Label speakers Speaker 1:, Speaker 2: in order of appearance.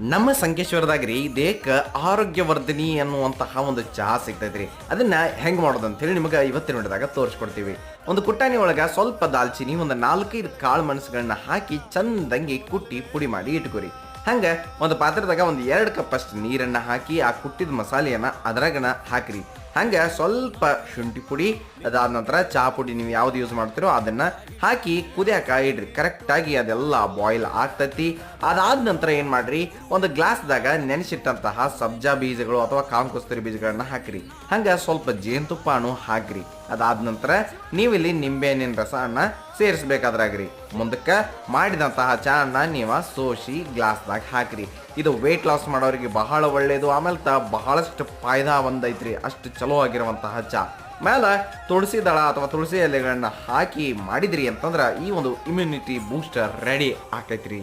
Speaker 1: ನಮ್ಮ ಸಂಕೇಶ್ವರದಾಗ ರೀ ದೇಹಕ್ಕೆ ಆರೋಗ್ಯವರ್ಧನಿ ಅನ್ನುವಂತಹ ಒಂದು ಚಹಾ ಸಿಗ್ತೈತ್ರಿ. ಅದನ್ನ ಹೆಂಗ್ ಮಾಡೋದು ಅಂತ ಹೇಳಿ ನಿಮಗೆ ಇವತ್ತಿನ ನೋಡಿದಾಗ ತೋರಿಸ್ಕೊಡ್ತೀವಿ. ಒಂದು ಕುಟ್ಟಾಣಿ ಒಳಗ ಸ್ವಲ್ಪ ದಾಲ್ಚಿನಿ, ಒಂದು ನಾಲ್ಕೈದು ಕಾಳು ಮೆಣಸುಗಳನ್ನ ಹಾಕಿ ಚಂದಂಗೆ ಕುಟ್ಟಿ ಪುಡಿ ಮಾಡಿ ಇಟ್ಕೊರಿ. ಹಂಗ ಒಂದು ಪಾತ್ರದಾಗ ಒಂದು ಎರಡು ಕಪ್ ಅಷ್ಟು ನೀರನ್ನು ಹಾಕಿ, ಆ ಕುಟ್ಟಿದ ಮಸಾಲೆಯನ್ನ ಅದ್ರಾಗನ ಹಾಕ್ರಿ. ಹಂಗೆ ಸ್ವಲ್ಪ ಶುಂಠಿ ಪುಡಿ, ಅದಾದ ನಂತರ ಚಹಾ ಪುಡಿ ನೀವು ಯಾವ್ದು ಯೂಸ್ ಮಾಡ್ತೀರೋ ಅದನ್ನ ಹಾಕಿ ಕುದಿಯಾಕ ಇಡ್ರಿ. ಕರೆಕ್ಟಾಗಿ ಅದೆಲ್ಲ ಬಾಯ್ಲ್ ಆಗ್ತೈತಿ. ಅದಾದ ನಂತರ ಏನ್ ಮಾಡ್ರಿ? ಒಂದು ಗ್ಲಾಸ್ದಾಗ ನೆನೆಸಿಟ್ಟಂತಹ ಸಬ್ಜಾ ಬೀಜಗಳು ಅಥವಾ ಕಾಮ್ ಕಸ್ತೂರಿ ಬೀಜಗಳನ್ನ ಹಾಕ್ರಿ. ಹಂಗ ಸ್ವಲ್ಪ ಜೇನುತುಪ್ಪನು ಹಾಕ್ರಿ. ಅದಾದ ನಂತರ ನೀವಿಲ್ಲಿ ನಿಂಬೆಹಣ್ಣಿನ ರಸವನ್ನ ಸೇರಿಸ್ಬೇಕಾದ್ರಾಗ್ರಿ. ಮುಂದಕ್ಕೆ ಮಾಡಿದಂತಹ ಚಹನ್ನ ನೀವು ಸೋಸಿ ಗ್ಲಾಸ್ದಾಗ ಹಾಕ್ರಿ. ಇದು ವೆಯ್ಟ್ ಲಾಸ್ ಮಾಡೋರಿಗೆ ಬಹಳ ಒಳ್ಳೆಯದು ಆಮೇಲೆ ತ ಬಹಳಷ್ಟು ಫಾಯ್ದಾ ಒಂದೈತ್ರಿ ಅಷ್ಟು ಚಲೋ ಆಗಿರುವಂತಹ ಚಹಾ. ಮೇಲೆ ತುಳಸಿ ದಳ ಅಥವಾ ತುಳಸಿ ಎಲೆಗಳನ್ನ ಹಾಕಿ ಮಾಡಿದ್ರಿ ಅಂತಂದ್ರೆ ಈ ಒಂದು ಇಮ್ಯುನಿಟಿ ಬೂಸ್ಟರ್ ರೆಡಿ ಆಕೈತ್ರಿ.